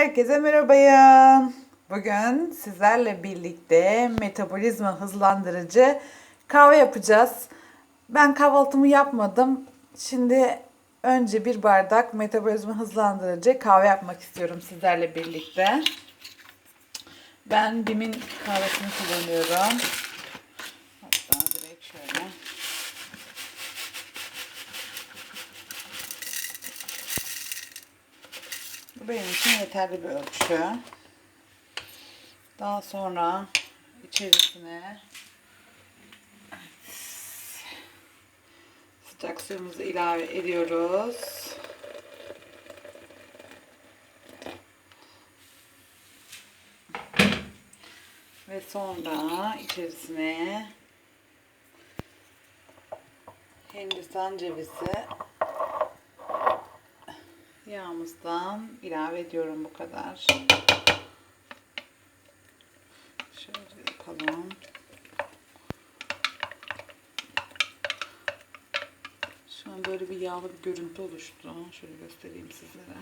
Herkese merhabayım. Bugün sizlerle birlikte metabolizma hızlandırıcı kahve yapacağız. Ben kahvaltımı yapmadım. Şimdi önce bir bardak metabolizma hızlandırıcı kahve yapmak istiyorum sizlerle birlikte. Ben Bim'in kahvesini kullanıyorum. Benim için yeterli bir ölçü. Daha sonra içerisine sıcak suyumuzu ilave ediyoruz. Ve sonra içerisine Hindistan cevizi yağımızdan ilave ediyorum bu kadar. Şöyle yapalım. Şu an böyle bir yağlı bir görüntü oluştu. Şöyle göstereyim sizlere.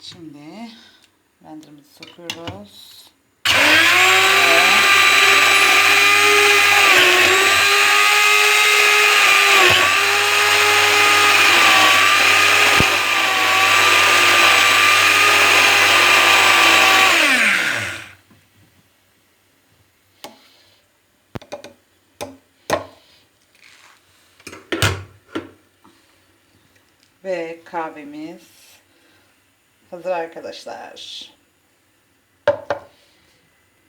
Şimdi blenderımızı sokuyoruz. Ve kahvemiz hazır arkadaşlar.